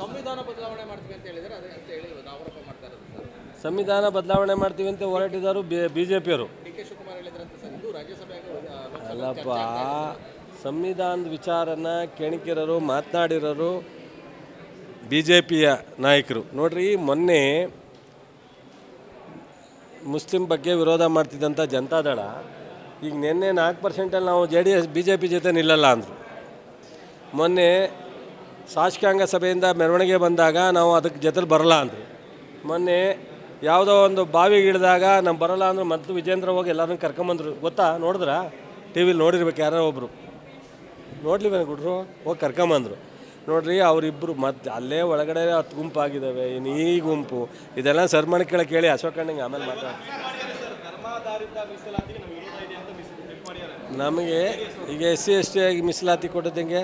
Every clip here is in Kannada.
ಸಂವಿಧಾನ ಬದಲಾವಣೆ ಮಾಡ್ತೀವಿ ಅಂತ ಹೇಳಿದ್ರೆ ಅದೇ ಅಂತ ಹೇಳಿ ಆರೋಪ ಮಾಡ್ತಾ ಇರೋದು ಸರ್. ಸಂವಿಧಾನ ಬದಲಾವಣೆ ಮಾಡ್ತೀವಿ ಅಂತ ಬಿ ಜೆ ಪಿಯವರು ಡಿ ಕೆ ಶಿವಕುಮಾರ್ ಹೇಳಿದ್ರಂತೆ ಸರ್ ಇದು ಅಲ್ಲಪ್ಪ ಸಂವಿಧಾನದ ವಿಚಾರನ ಕೆಣಕಿರೋರು ಮಾತನಾಡಿರೋರು ಬಿ ಜೆ ಪಿಯ ನಾಯಕರು. ನೋಡ್ರಿ ಮೊನ್ನೆ ಮುಸ್ಲಿಂ ಬಗ್ಗೆ ವಿರೋಧ ಮಾಡ್ತಿದ್ದಂಥ ಜನತಾದಳ ಈಗ ನಿನ್ನೆ ನಾಲ್ಕು ಪರ್ಸೆಂಟಲ್ಲಿ ನಾವು J D S B J P ಜೊತೆ ನಿಲ್ಲಲ್ಲ ಅಂದರು. ಮೊನ್ನೆ ಶಾಸಕಾಂಗ ಸಭೆಯಿಂದ ಮೆರವಣಿಗೆ ಬಂದಾಗ ನಾವು ಅದಕ್ಕೆ ಜೊತೆಲಿ ಬರಲ್ಲ ಅಂದರು. ಮೊನ್ನೆ ಯಾವುದೋ ಒಂದು ಬಾವಿಗೆ ಇಳಿದಾಗ ನಮ್ಮ ಬರಲ್ಲ ಅಂದ್ರೆ, ಮತ್ತು ವಿಜೇಂದ್ರ ಹೋಗಿ ಎಲ್ಲರನ್ನ ಕರ್ಕೊಂಬಂದ್ರು. ಗೊತ್ತಾ? ನೋಡಿದ್ರ? ಟಿ ವಿಲಿ ನೋಡಿರ್ಬೇಕು ಯಾರೋ ಒಬ್ಬರು ನೋಡ್ಲಿವೇನು ಗುಡ್ರು? ಹೋಗಿ ಕರ್ಕೊಂಬಂದರು. ನೋಡ್ರಿ ಅವರಿಬ್ಬರು ಮತ್ತೆ ಅಲ್ಲೇ ಒಳಗಡೆ ಹತ್ತು ಗುಂಪು ಆಗಿದ್ದಾವೆ ಇನ್ನು ಈ ಗುಂಪು. ಇದೆಲ್ಲ ಸರ್ಮಣಿ ಕೇಳಿ ಕೇಳಿ ಅಶೋಕಣ್ಣಂಗೆ ಆಮೇಲೆ ಮಾತಾಡ. ನಮಗೆ ಈಗ ಎಸ್ ಸಿ, ಎಸ್ ಟಿ ಆಗಿ ಮೀಸಲಾತಿ ಕೊಟ್ಟಿದ್ದಂಗೆ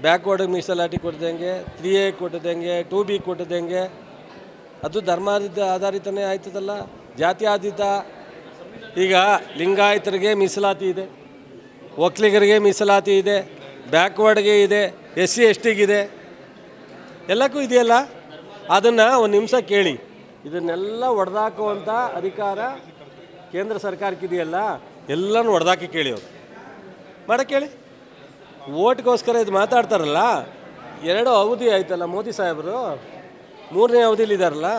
ಬ್ಯಾಕ್ವರ್ಡಿಗೆ ಮೀಸಲಾತಿ ಕೊಟ್ಟಿದ್ದಂಗೆ ತ್ರೀ ಎ ಕೊಟ್ಟಿದ್ದಂಗೆ ಟೂ ಬಿ ಕೊಟ್ಟಿದ್ದಂಗೆ. ಅದು ಧರ್ಮ ಆಧಾರಿತನೇ ಆಯ್ತದಲ್ಲ? ಜಾತಿ ಆಧಾರಿತ ಈಗ ಲಿಂಗಾಯತರಿಗೆ ಮೀಸಲಾತಿ ಇದೆ. ಒಕ್ಕಲಿಗರಿಗೆ ಮೀಸಲಾತಿ ಇದೆ. ಬ್ಯಾಕ್ವರ್ಡ್ಗೆ ಇದೆ. ಎಸ್ ಸಿ ಎಸ್ ಟಿಗಿದೆ ಎಲ್ಲಕ್ಕೂ ಇದೆಯಲ್ಲ? ಅದನ್ನು ಒಂದು ನಿಮಿಷ ಕೇಳಿ. ಇದನ್ನೆಲ್ಲ ಒಡೆದಾಕುವಂಥ ಅಧಿಕಾರ ಕೇಂದ್ರ ಸರ್ಕಾರಕ್ಕಿದೆಯಲ್ಲ? ಎಲ್ಲನೂ ಹೊಡೆದಾಕಿ ಕೇಳಿ ಅವರು. ಮಾಡ ಕೇಳಿ. ಓಟ್ಗೋಸ್ಕರ ಇದು ಮಾತಾಡ್ತಾರಲ್ಲ? ಎರಡು ಅವಧಿ ಆಯ್ತಲ್ಲ ಮೋದಿ ಸಾಹೇಬರು? ಮೂರನೇ ಅವಧಿಲಿ ಇದ್ದಾರಲ್ಲ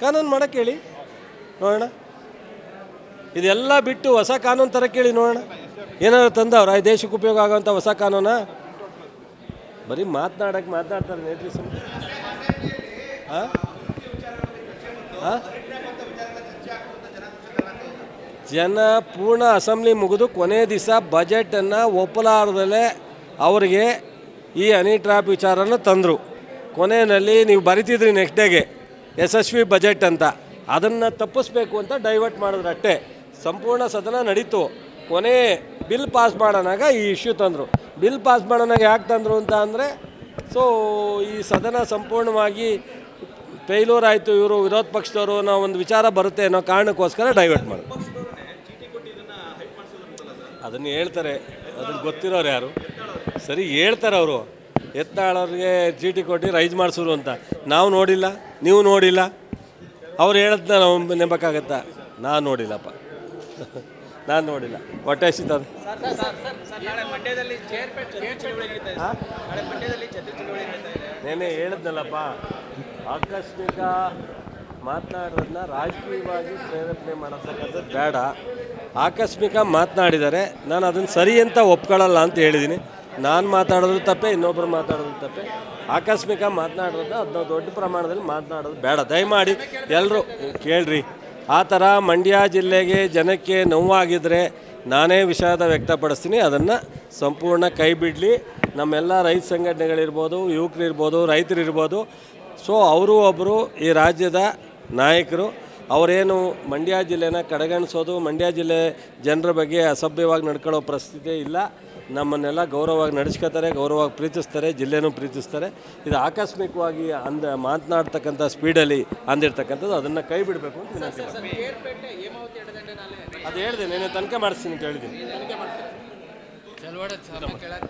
ಕಾನೂನು ಮಾಡಕ್ಕೆ ಹೇಳಿ, ನೋಡೋಣ. ಇದೆಲ್ಲ ಬಿಟ್ಟು ಹೊಸ ಕಾನೂನು ತರ ಕೇಳಿ ನೋಡೋಣ. ಏನಾದ್ರು ತಂದವ್ರ? ಈ ದೇಶಕ್ಕೆ ಉಪಯೋಗ ಆಗೋವಂಥ ಹೊಸ ಕಾನೂನ? ಬರೀ ಮಾತನಾಡಕ್ಕೆ ಮಾತನಾಡ್ತಾರೆ ಸುಮ್ಮನೆ ಹಾಂ ಹಾಂ ಜನ ಪೂರ್ಣ ಅಸೆಂಬ್ಲಿ ಮುಗಿದು ಕೊನೆ ದಿವಸ ಬಜೆಟನ್ನು ಒಪ್ಪಲಾರದಲ್ಲೇ ಅವರಿಗೆ ಈ ಹನಿ ಟ್ರಾಪ್ ವಿಚಾರನ ತಂದರು. ಕೊನೆಯಲ್ಲಿ ನೀವು ಬರಿತಿದ್ರಿ ನೆಕ್ಸ್ಟ್ ಡೇಗೆ ಯಶಸ್ವಿ ಬಜೆಟ್ ಅಂತ. ಅದನ್ನು ತಪ್ಪಿಸ್ಬೇಕು ಅಂತ ಡೈವರ್ಟ್ ಮಾಡಿದ್ರು ಅಷ್ಟೇ. ಸಂಪೂರ್ಣ ಸದನ ನಡೀತು. ಕೊನೆ ಬಿಲ್ ಪಾಸ್ ಮಾಡೋಣಾಗ ಈ ಇಶ್ಯೂ ತಂದರು. ಬಿಲ್ ಪಾಸ್ ಮಾಡೋಣಾಗ ಯಾಕೆ ತಂದರು ಅಂತ ಅಂದರೆ ಸೊ ಈ ಸದನ ಸಂಪೂರ್ಣವಾಗಿ ಫೇಲ್ಯೂರ್ ಆಯಿತು, ಇವರು ವಿರೋಧ ಪಕ್ಷದವರು ನಾವು ಒಂದು ವಿಚಾರ ಬರುತ್ತೆ ಅನ್ನೋ ಕಾರಣಕ್ಕೋಸ್ಕರ ಡೈವರ್ಟ್ ಮಾಡೋದು ಅದನ್ನು ಹೇಳ್ತಾರೆ. ಅದನ್ನು ಗೊತ್ತಿರೋರು ಯಾರು? ಸರಿ ಹೇಳ್ತಾರೆ ಅವರು. ಎತ್ತಾಳವ್ರಿಗೆ ಚೀಟಿ ಕೊಟ್ಟು ರೈಸ್ ಮಾಡಿಸೋರು ಅಂತ. ನಾವು ನೋಡಿಲ್ಲ ನೀವು ನೋಡಿಲ್ಲ. ಅವ್ರು ಹೇಳದ್ನ ನಾವು ನೆಂಬಕ್ಕಾಗತ್ತಾ ನಾನು ನೋಡಿಲ್ಲಪ್ಪ. ನಾನು ನೋಡಿಲ್ಲ. ಹೊಟ್ಟೆ ಸಿಗ್ತದೆ ನೆನೆ ಹೇಳಿದ್ನಲ್ಲಪ್ಪ ಆಕಸ್ಮಿಕ ಮಾತನಾಡೋದನ್ನ ರಾಜಕೀಯವಾಗಿ ಪ್ರೇರೇಪಣೆ ಮಾಡತಕ್ಕಂಥದ್ದು ಬೇಡ. ಆಕಸ್ಮಿಕ ಮಾತನಾಡಿದರೆ ನಾನು ಅದನ್ನು ಸರಿ ಅಂತ ಒಪ್ಕೊಳ್ಳಲ್ಲ ಅಂತ ಹೇಳಿದ್ದೀನಿ ನಾನು ಮಾತಾಡೋದು ತಪ್ಪೆ ಇನ್ನೊಬ್ಬರು ಮಾತಾಡೋದು ತಪ್ಪೆ. ಆಕಸ್ಮಿಕ ಮಾತನಾಡೋದನ್ನ ಅದನ್ನ ದೊಡ್ಡ ಪ್ರಮಾಣದಲ್ಲಿ ಮಾತನಾಡೋದು ಬೇಡ. ದಯಮಾಡಿ ಎಲ್ಲರೂ ಕೇಳ್ರಿ. ಆ ಥರ ಮಂಡ್ಯ ಜಿಲ್ಲೆಗೆ ಜನಕ್ಕೆ ನೋವಾಗಿದ್ದರೆ ನಾನೇ ವಿಷಾದ ವ್ಯಕ್ತಪಡಿಸ್ತೀನಿ. ಅದನ್ನು ಸಂಪೂರ್ಣ ಕೈ ಬಿಡಲಿ. ನಮ್ಮೆಲ್ಲ ರೈತ ಸಂಘಟನೆಗಳಿರ್ಬೋದು, ಯುವಕರಿರ್ಬೋದು, ರೈತರಿರ್ಬೋದು. ಸೊ ಅವರು ಒಬ್ಬರು ಈ ರಾಜ್ಯದ ನಾಯಕರು ಅವರೇನು ಮಂಡ್ಯ ಜಿಲ್ಲೆನ ಕಡೆಗಣಿಸೋದು ಮಂಡ್ಯ ಜಿಲ್ಲೆ ಜನರ ಬಗ್ಗೆ ಅಸಭ್ಯವಾಗಿ ನಡ್ಕೊಳ್ಳೋ ಪರಿಸ್ಥಿತಿ ಇಲ್ಲ. ನಮ್ಮನ್ನೆಲ್ಲ ಗೌರವವಾಗಿ ನಡೆಸ್ಕೋತಾರೆ ಗೌರವವಾಗಿ ಪ್ರೀತಿಸ್ತಾರೆ ಜಿಲ್ಲೆನೂ ಪ್ರೀತಿಸ್ತಾರೆ. ಇದು ಆಕಸ್ಮಿಕವಾಗಿ ಅಂದ ಮಾತನಾಡ್ತಕ್ಕಂಥ ಸ್ಪೀಡಲ್ಲಿ ಅಂದಿರ್ತಕ್ಕಂಥದ್ದು ಅದನ್ನು ಕೈ ಬಿಡಬೇಕು ಅಂತ ವಿನಂತಿ ಮಾಡ್ತೀನಿ. ಅದು ಹೇಳಿದೆ ನೀನು ತನಿಖೆ ಮಾಡಿಸ್ತೀನಿ ಅಂತ ಹೇಳಿದ್ದೀನಿ.